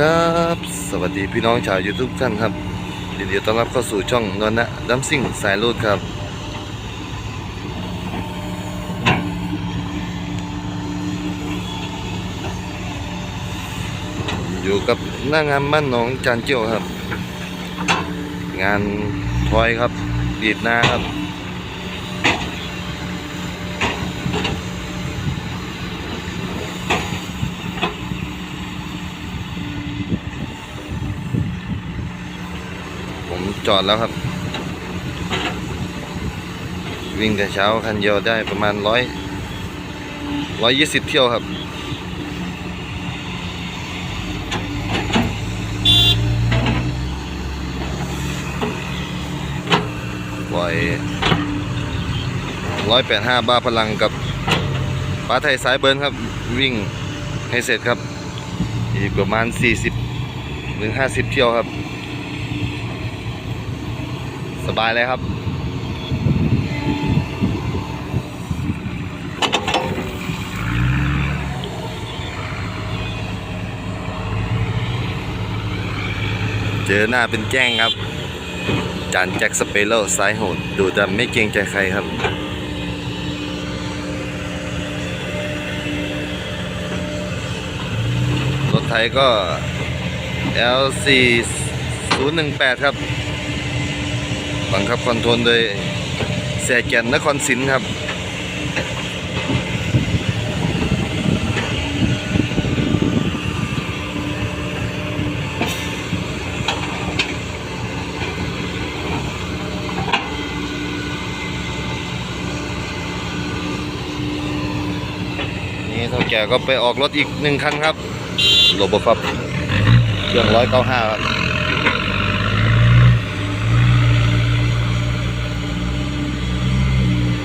ครับ สวัสดีพี่น้องชาวยูทูบท่านครับยินดีต้อนรับเข้าสู่ช่องนวลนะดัมซิ่งสายรูดครับ อยู่กับหน้างานบ้านหนองจานเจียวครับ งานทอยครับดีดหน้าครับ ผมจอดแล้วครับ วิ่งแต่เช้าคันเดียวได้ประมาณร้อยร้อยยี่สิบเที่ยวครับ ปล่อยร้อยแปดห้าบ้าพลังกับป้าไทยสายเบิร์นครับ วิ่งให้เสร็จครับ อีกประมาณ40ถึง50เที่ยวครับ สบายเลยครับเจอหน้าเป็นแจ้งครับ จานแจ็คสเปโร่ซ้ายโหด ดูดำไม่เกรงใจใครครับ รถไทยก็ L4 018 ครับ บังคับคอนโทรลโดยแสแก่นนครศิลป์ครับนี่เท่าแก่ก็ไปออกรถอีกหนึ่งคันครับโรบครับเครื่องร้อยเก้าห้าครับ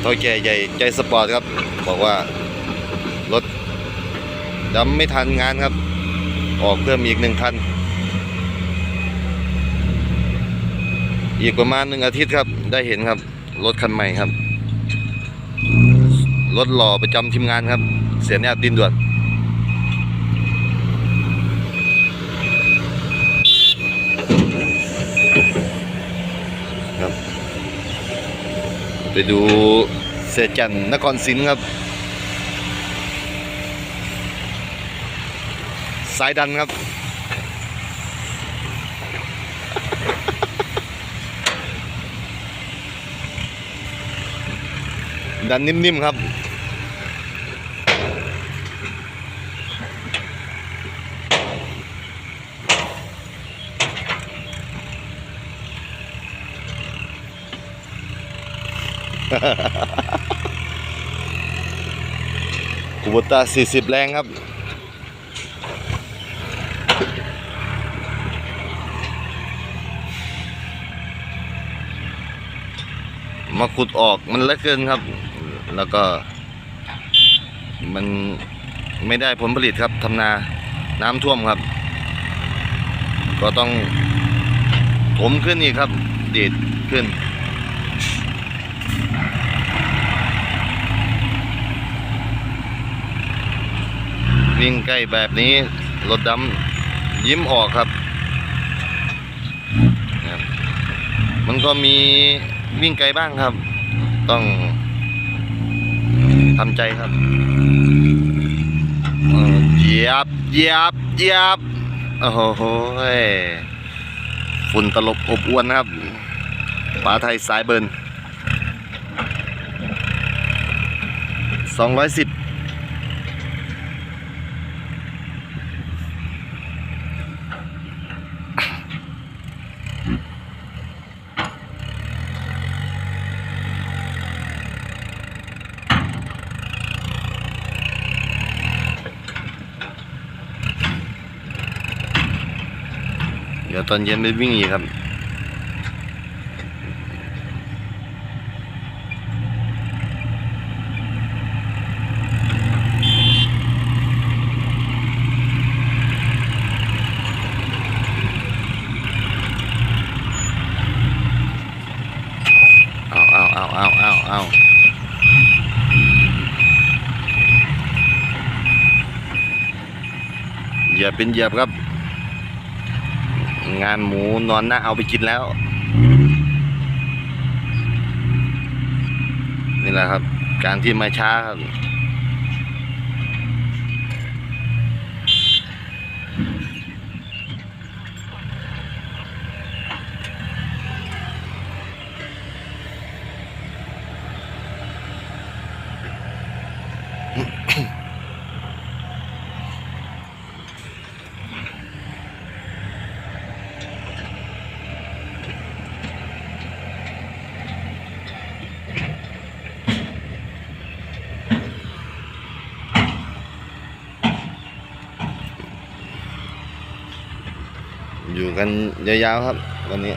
ท่าแก่ใหญ่ใจสปอร์ตครับ บอกว่ารถดำไม่ทันงานครับ ออกเพิ่มอีกหนึ่งคัน อีกประมาณหนึ่งอาทิตย์ครับ ได้เห็นครับ รถคันใหม่ครับ รถหล่อประจำทีมงานครับ เสียแนบดินด่วนครับ ไปดูเสจันนครศิลป์ครับ สายดันครับ ดันนิ่มๆครับ คูโบต้า40 แรงครับ มาขุดออกมันเล็กเกินครับ แล้วก็ มันไม่ได้ผลผลิตครับทำนาน้ำท่วมครับ ก็ต้องถมขึ้นอีกครับดีดขึ้น วิ่งใกล้แบบนี้รถดำยิ้มออกครับ มันก็มีวิ่งไกลบ้างครับ ต้องทำใจครับเหยียบเหยียบเหยียบโอ้โหฝุ่นตลบอบอวนครับป่าไทยสายเบิร์น210 ดี๋ยวตอนเย็นไปวิ่งอีกครับเอาเอาเอาเอาเอาเอาอย่าเป็นเหยียบครับ งานหมูนอนหน้าเอาไปกินแล้ว นี่แหละครับ การที่มาช้าครับ อยู่กันยาวๆครับ วันนี้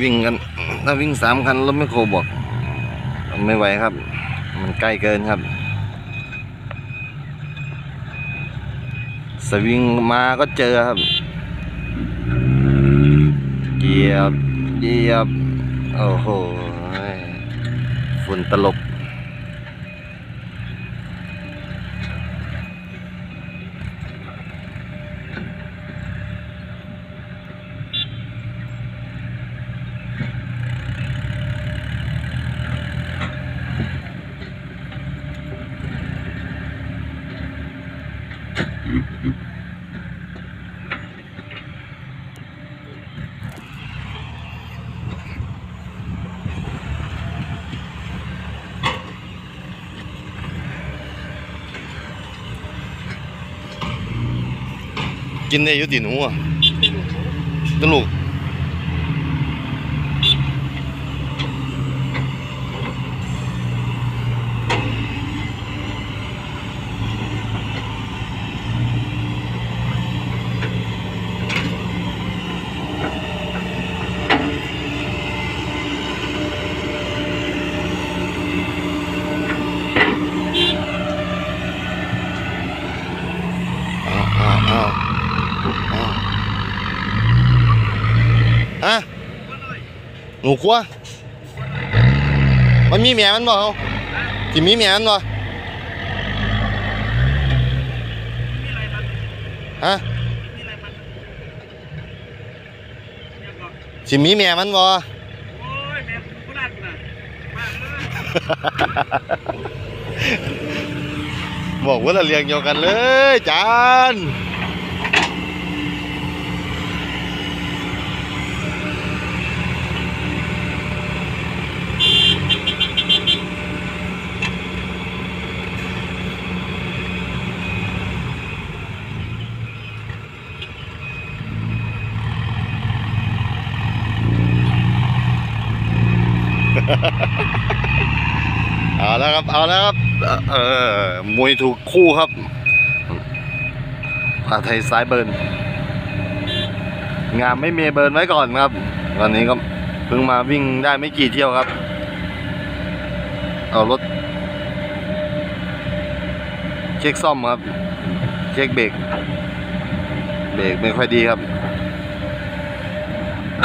วิ่งกันถ้าวิ่งสามคันรถไม่โครบอก ไม่ไหวครับ มันใกล้เกินครับ สวิงมาก็เจอครับเหยียบเหยียบโอ้โหฝุ่นตลบ กินได้อยุติหนูอะตลูก อ้าวอ้าวอ้าวอ้าวฮะ หนูกลัวมันมีแม่มันบ่เอาที่มีแม่มันบ่ฮะสิมีแม่มันบ่โอ้ยแม่กูก็ได้กูนะมาเออบอกว่าเราเรียงเดียวกันเลยจาน เอาแล้วครับ เออมวยถูกคู่ครับผาไทยซ้ายเบิร์นงามไม่เมเบิร์นไว้ก่อนครับวันนี้ก็เพิ่งมาวิ่งได้ไม่กี่เที่ยวครับ เอารถ เช็คซ่อมครับ เช็คเบรก เบรกไม่ค่อยดีครับ อ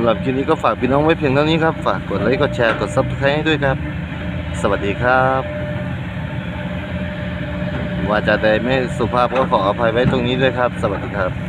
ำหรับคลิปนี้ก็ฝากพี่น้องไว้เพียงเท่านี้ครับ ฝากกดไลค์ กดแชร์ กด Subscribe ให้ด้วยครับ สวัสดีครับ ว่าจะใดไม่สุภาพก็ขออภัยไว้ตรงนี้ด้วยครับ สวัสดีครับ